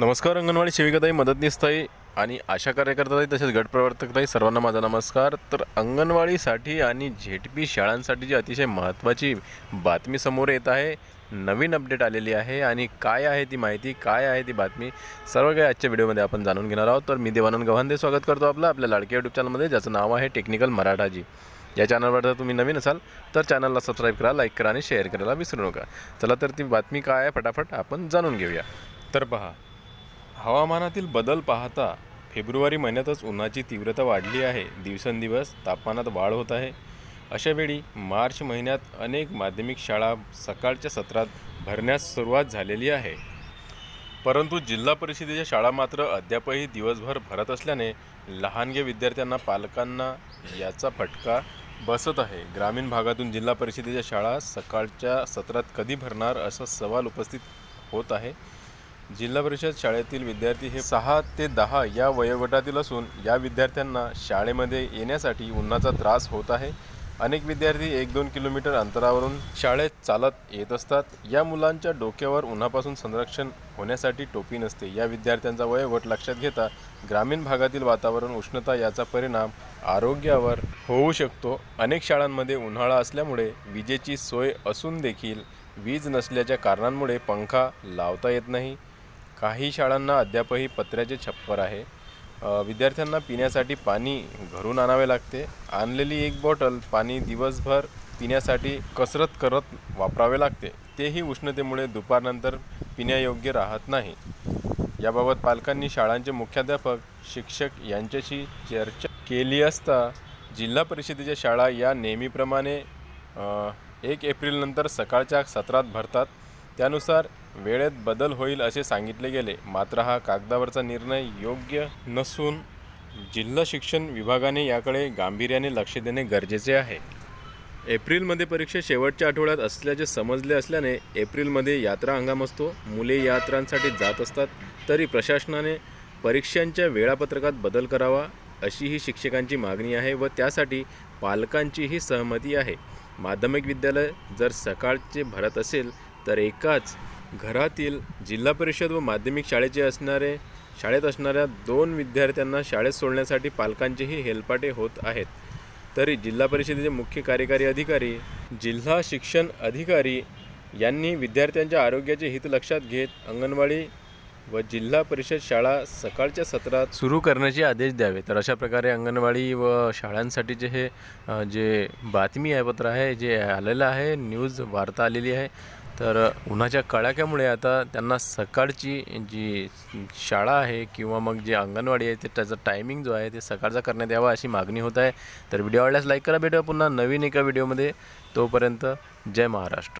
नमस्कार अंगणवाडी सेविकाताई मदतनीसताई आणि आशा कार्यकर्ताताई तसेच गटप्रवर्तकताई सर्वांना माझा नमस्कार. तर अंगणवाडीसाठी आणि झेडपी शाळांसाठी जी अतिशय महत्त्वाची बातमी समोर येत आहे नवीन अपडेट आलेली आहे आणि काय आहे ती माहिती काय आहे ती बातमी सर्व काही आजच्या व्हिडिओमध्ये आपण जाणून घेणार आहोत. तर मी देवानंद गव्हांदे स्वागत करतो आपलं आपल्या लाडके यूट्यूब चॅनलमध्ये ज्याचं नाव आहे टेक्निकल मराठाजी. या चॅनलवर जर तुम्ही नवीन असाल तर चॅनलला सबस्क्राईब करा लाईक करा आणि शेअर करायला विसरू नका. चला तर ती बातमी काय आहे फटाफट आपण जाणून घेऊया. तर पहा हवामानातील बदल पाहता फेब्रुवारी महिन्यातच उन्हाची तीव्रता वाढली आहे. दिवसेंदिवस तापमानात वाढ होत आहे. अशावेळी मार्च महिन्यात अनेक माध्यमिक शाळा सकाळच्या सत्रात भरण्यास सुरुवात झालेली आहे. परंतु जिल्हा परिषदेच्या शाळा मात्र अद्यापही दिवसभर भरत असल्याने लहानगे विद्यार्थ्यांना पालकांना याचा फटका बसत आहे. ग्रामीण भागातून जिल्हा परिषदेच्या शाळा सकाळच्या सत्रात कधी भरणार असा सवाल उपस्थित होत आहे. जिल्हा परिषद शाळेतील विद्यार्थी हे सहा ते दहा या वयोगटातील असून या विद्यार्थ्यांना शाळेमध्ये येण्यासाठी उन्हाचा त्रास होत आहे. अनेक विद्यार्थी एक दोन किलोमीटर अंतरावरून शाळेत चालत येत असतात. या मुलांच्या डोक्यावर उन्हापासून संरक्षण होण्यासाठी टोपी नसते. या विद्यार्थ्यांचा वयोगट लक्षात घेता ग्रामीण भागातील वातावरण उष्णता याचा परिणाम आरोग्यावर होऊ शकतो. अनेक शाळांमध्ये उन्हाळा असल्यामुळे विजेची सोय असून देखील वीज नसल्याच्या कारणांमुळे पंखा लावता येत नाही. काही शाळांना अद्यापही पत्र्याचे छप्पर आहे. विद्यार्थ्यांना पिण्यासाठी पाणी घरून आणावे लागते. आणलेली एक बॉटल पाणी दिवसभर पिण्यासाठी कसरत करत वापरावे लागते. तेही उष्णतेमुळे दुपारनंतर पिण्यायोग्य राहत नाही. याबाबत पालकांनी शाळांचे मुख्याध्यापक शिक्षक यांच्याशी चर्चा केली असता जिल्हा परिषदेच्या शाळा या नेहमीप्रमाणे एक एप्रिलनंतर सकाळच्या सत्रात भरतात. त्यानुसार वेळेत बदल होईल असे सांगितले गेले. मात्र हा कागदावरचा निर्णय योग्य नसून जिल्हा शिक्षण विभागाने याकडे गांभीर्याने लक्ष देणे गरजेचे आहे. एप्रिलमध्ये परीक्षा शेवटच्या आठवड्यात असल्याचे समजले असल्याने एप्रिलमध्ये यात्रा हंगाम असतो. मुले यात्रांसाठी जात असतात तरी प्रशासनाने परीक्षांच्या वेळापत्रकात बदल करावा अशी ही शिक्षकांची मागणी आहे व त्यासाठी पालकांचीही सहमती आहे. माध्यमिक विद्यालय जर सकाळचे भरत असेल तर एकाच घरातील जिल्हा परिषद व माध्यमिक शाळेचे असणारे शाळेत असणाऱ्या दोन विद्यार्थ्यांना शाळेत सोडण्यासाठी पालकांचेही हेलपाटे होत आहेत. तरी जिल्हा परिषदेचे मुख्य कार्यकारी अधिकारी जिल्हा शिक्षण अधिकारी यांनी विद्यार्थ्यांच्या आरोग्याचे हित लक्षात घेत अंगणवाडी व जिल्हा परिषद शाळा सकाळच्या सत्रात सुरू करण्याचे आदेश द्यावे तर अशा प्रकारे अंगणवाडी व शाळांसाठीचे हे जे बातमी आहे पत्र आहे जे आलेलं आहे न्यूज वार्ता आलेली आहे. तर उन्हाच्या कडाक्यामुळे आता त्यांना सकाळची जी शाळा आहे किंवा मग जे अंगणवाडी आहे ते त्याचा टायमिंग जो आहे ते सकाळचा करण्यात यावा अशी मागणी होत आहे. तर व्हिडिओ आवडल्यास लाईक करा. भेटूया पुन्हा नवीन एका व्हिडिओमध्ये. तोपर्यंत जय महाराष्ट्र.